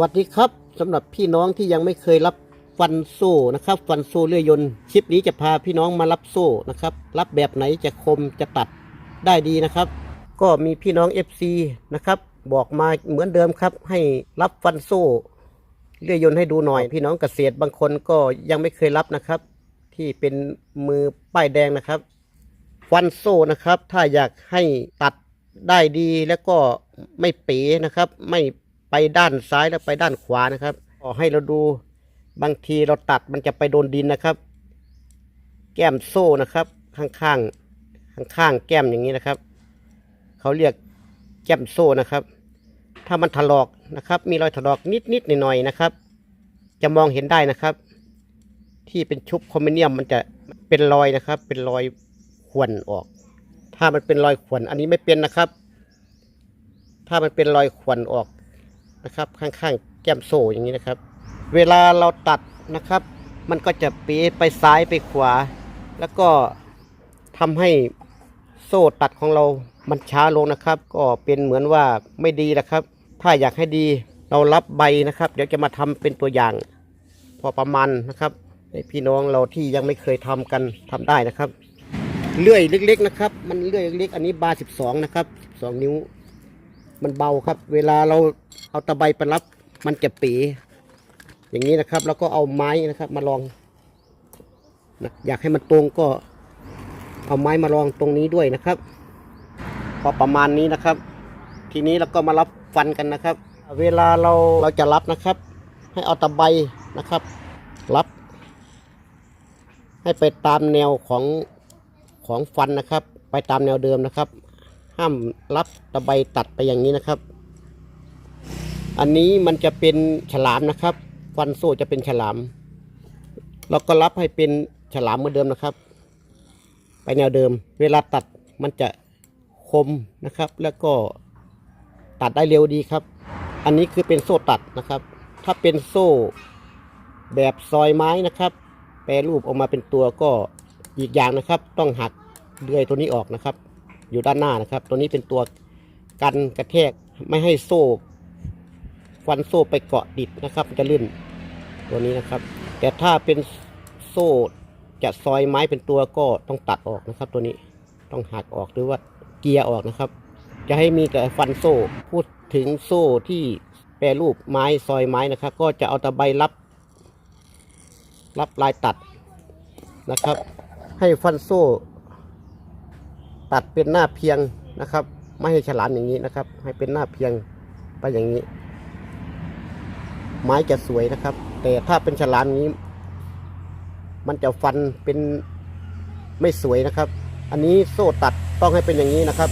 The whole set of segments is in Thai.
วัสดีครับสำหรับพี่น้องที่ยังไม่เคยรับฟันโซ่นะครับ ฟันโซ่เลื่อยยนต์คลิปนี้จะพาพี่น้องมารับโซ่นะครับ รับแบบไหนจะคมจะตัดได้ดีนะครับ ก็มีพี่น้อง FC นะครับ บอกมาเหมือนเดิมครับ ให้รับฟันโซ่เลื่อยยนต์ให้ดูหน่อย พี่น้องเกษตรบางคนก็ยังไม่เคยรับนะครับ ที่เป็นมือป้ายแดงนะครับ ฟันโซ่นะครับ ถ้าอยากให้ตัดได้ดีแล้วก็ไม่เป๋นะครับ ไม่ ไปด้านซ้ายแล้วไปด้านขวานะครับขอให้เราดูบางทีเราตัดมันจะไปโดนดินนะครับ แก้มโซ่นะครับ ข้างข้างข้างข้างๆแก้มอย่างนี้นะครับเขาเรียกแก้มโซ่นะครับ ถ้ามันถลอกนะครับ มีรอยถลอกนิดนิดๆหน่อยๆนะครับ จะมองเห็นได้นะครับ ที่เป็นชุบคอมเมเนียมมันจะเป็นรอยนะครับ เป็นรอยขวนออก ถ้ามันเป็นรอยขวนอันนี้ไม่เป็นนะครับ ถ้ามันเป็นรอยขวนออก นะครับ ข้างๆแก้มโซ่อย่างนี้นะครับ เวลาเราตัดนะครับ มันก็จะปีไปซ้ายไปขวา แล้วก็ทำให้โซ่ตัดของเรามันช้าลงนะครับ ก็เป็นเหมือนว่าไม่ดีนะครับ ถ้าอยากให้ดีเรารับใบนะครับ เดี๋ยวจะมาทำเป็นตัวอย่าง พอประมาณนะครับให้พี่น้องเราที่ยังไม่เคยทำกันทำได้นะครับเลื่อยเล็ก ๆ นะครับ มันเลื่อยเล็กๆอันนี้บาร์สิบสองนะครับสองนิ้ว มันเบาครับ เวลาเราเอาตะไบไปรับ มันจะปี อย่างนี้นะครับ แล้วก็เอาไม้นะครับ มาลองนะอยากให้มันตรงก็ เอาไม้มาลองตรงนี้ด้วยนะครับ พอประมาณนี้นะครับ ทีนี้เราก็มารับฟันกันนะครับ เวลาเราเราจะรับนะครับ ให้เอาตะไบนะครับ รับ ให้ไปตามแนวของของฟันนะครับ ไปตามแนวเดิมนะครับ ห้ามรับตะไบตัดไปอย่างนี้นะครับ อันนี้มันจะเป็นฉลามนะครับฟันโซ่จะเป็นฉลามเราก็รับให้เป็นฉลามเหมือนเดิมนะครับ ไปแนวเดิม เวลาตัดมันจะคมนะครับ แล้วก็ตัดได้เร็วดีครับ อันนี้คือเป็นโซ่ตัดนะครับ ถ้าเป็นโซ่แบบซอยไม้นะครับ แปรรูปออกมาเป็นตัวก็อีกอย่างนะครับ ต้องหักเลื่อยตัวนี้ออกนะครับ อยู่ด้านหน้านะครับ ตัวนี้เป็นตัวกันกระแทกไม่ให้โซ่ฟันโซ่ไปเกาะติดนะครับมันจะลื่นตัวนี้นะครับ แต่ถ้าเป็นโซ่จะซอยไม้เป็นตัวก็ต้องตัดออกนะครับ ตัวนี้ต้องหักออกหรือว่าเกียร์ออกนะครับ จะให้มีแต่ฟันโซ่พูดถึงโซ่ที่แปรรูปไม้ซอยไม้นะครับ ก็จะเอาตะไบรับ รับลายตัดนะครับ ให้ฟันโซ่ ตัดเป็นหน้าเพียงนะครับ ไม่ให้ฉลามอย่างนี้นะครับ ให้เป็นหน้าเพียงไปอย่างนี้ ไม้จะสวยนะครับ แต่ถ้าเป็นฉลามนี้ มันจะฟันเป็นไม่สวยนะครับ อันนี้โซ่ตัดต้องให้เป็นอย่างนี้นะครับ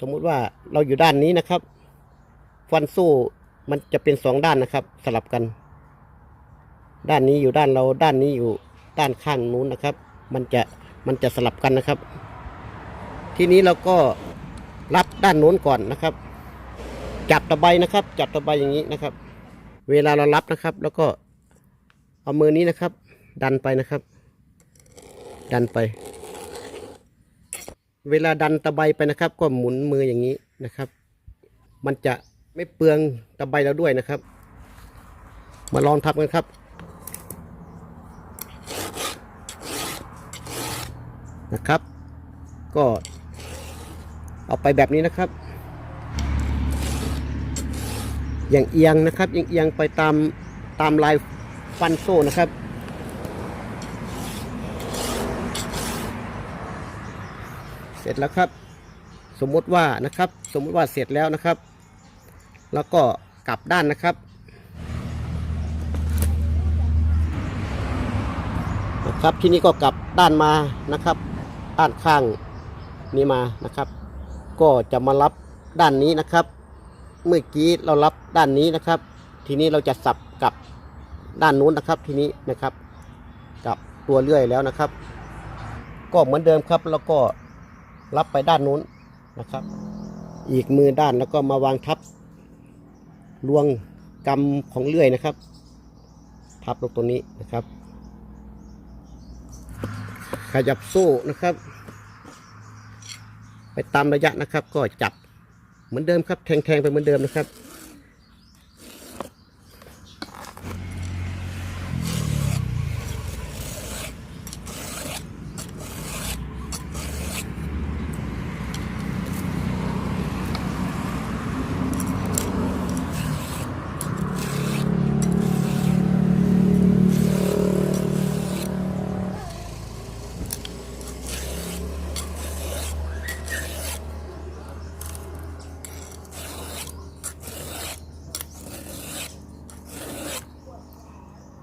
สมมุติว่าเราอยู่ด้านนี้นะครับ ฟันโซ่มันจะเป็นสองด้านนะครับ สลับกัน ด้านนี้อยู่ด้านเราด้านนี้อยู่ด้านข้างนู้นนะครับ มันจะมันจะสลับกันนะครับ ทีนี้เราก็รับด้านโน้นก่อนนะครับ จับตะไบนะครับ จับตะไบอย่างนี้นะครับ เวลาเรารับนะครับ แล้วก็เอามือนี้นะครับ ดันไปนะครับ ดันไป เวลาดันตะไบไปนะครับ ก็หมุนมืออย่างนี้นะครับ มันจะไม่เปลืองตะไบเราด้วยนะครับ มาลองทำกันครับนะครับ ก็ เอาไปแบบนี้นะครับ อย่างเอียงนะครับอย่างเอียงไปตามตามลายฟันโซ่นะครับ เสร็จแล้วครับ สมมติว่านะครับ สมมติว่าเสร็จแล้วนะครับ แล้วก็กลับด้านนะครับนะครับที่นี้ก็กลับด้านมานะครับ ด้านข้างนี้มานะครับ ก็จะมารับด้านนี้นะครับ เมื่อกี้เรารับด้านนี้นะครับ ทีนี้เราจะสับกับด้านนู้นนะครับทีนี้นะครับ กับตัวเลื่อยแล้วนะครับ ก็เหมือนเดิมครับ แล้วก็รับไปด้านนู้นนะครับ อีกมือด้านแล้วก็มาวางทับลวงกำของเลื่อยนะครับ ทับลงตรงนี้นะครับ ขยับโซ่นะครับ ไปตามระยะนะครับ ก็จับเหมือนเดิมครับแทงๆไปเหมือนเดิมนะครับ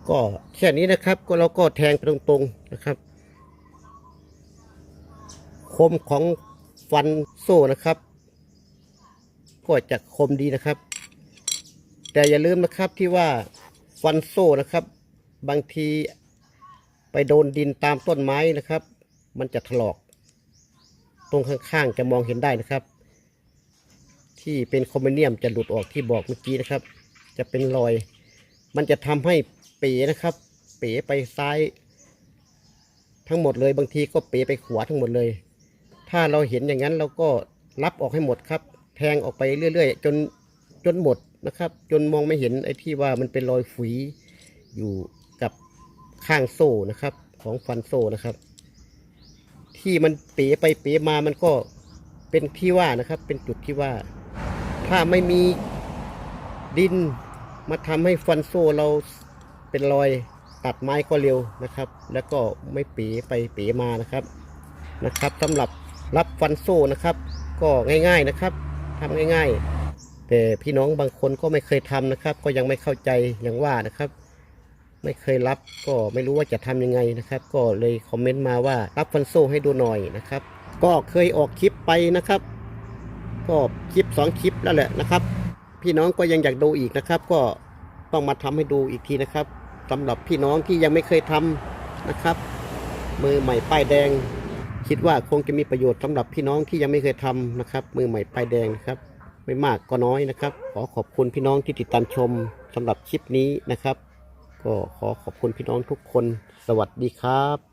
ก็แค่นี้นะครับ ก็เราก็แทงไปตรงๆนะครับ คมของฟันโซ่นะครับ ก็จะคมดีนะครับ แต่อย่าลืมนะครับที่ว่าฟันโซ่นะครับ บางทีไปโดนดินตามต้นไม้นะครับ มันจะถลอก ตรงข้างๆจะมองเห็นได้นะครับ ที่เป็นคอมเมเนียมจะหลุดออกที่บอกเมื่อกี้นะครับ จะเป็นรอย มันจะทำให้ เป๋นะครับ เป๋ไปซ้าย ทั้งหมดเลยบางทีก็เป๋ไปขวาทั้งหมดเลย ถ้าเราเห็นอย่างนั้นเราก็รับออกให้หมดครับ แทงออกไปเรื่อยๆ จนจนหมดนะครับ จนมองไม่เห็นไอ้ที่ว่ามันเป็นรอยฝีอยู่กับข้างโซ่นะครับ ของฟันโซ่นะครับ ที่มันเป๋ไปเป๋มามันก็เป็นที่ว่านะครับ เป็นจุดที่ว่า ถ้าไม่มีดินมาทำให้ฟันโซ่เรา เป็นรอยตัดไม้ก็เร็วนะครับ แล้วก็ไม่ป๋ไปป๋มานะครับนะครับสำหรับรับฟันโซ่นะครับ ก็ง่ายๆนะครับทำง่าย ๆ แต่พี่น้องบางคนก็ไม่เคยทำนะครับ ก็ยังไม่เข้าใจอย่างว่านะครับ ไม่เคยรับก็ไม่รู้ว่าจะทำยังไงนะครับ ก็เลยคอมเมนต์มาว่ารับฟันโซ่ให้ดูหน่อยนะครับ ก็เคยออกคลิปไปนะครับ ก็คลิปสองคลิปแล้วแหละนะครับ พี่น้องก็ยังอยากดูอีกนะครับ ก็ต้องมาทำให้ดูอีกทีนะครับ สำหรับพี่น้องที่ยังไม่เคยทำนะครับ มือใหม่ป้ายแดง คิดว่าคงจะมีประโยชน์สำหรับพี่น้องที่ยังไม่เคยทำนะครับ มือใหม่ป้ายแดงนะครับ ไม่มากก็น้อยนะครับ ขอขอบคุณพี่น้องที่ติดตามชมสำหรับคลิปนี้นะครับ ก็ขอขอบคุณพี่น้องทุกคน สวัสดีครับ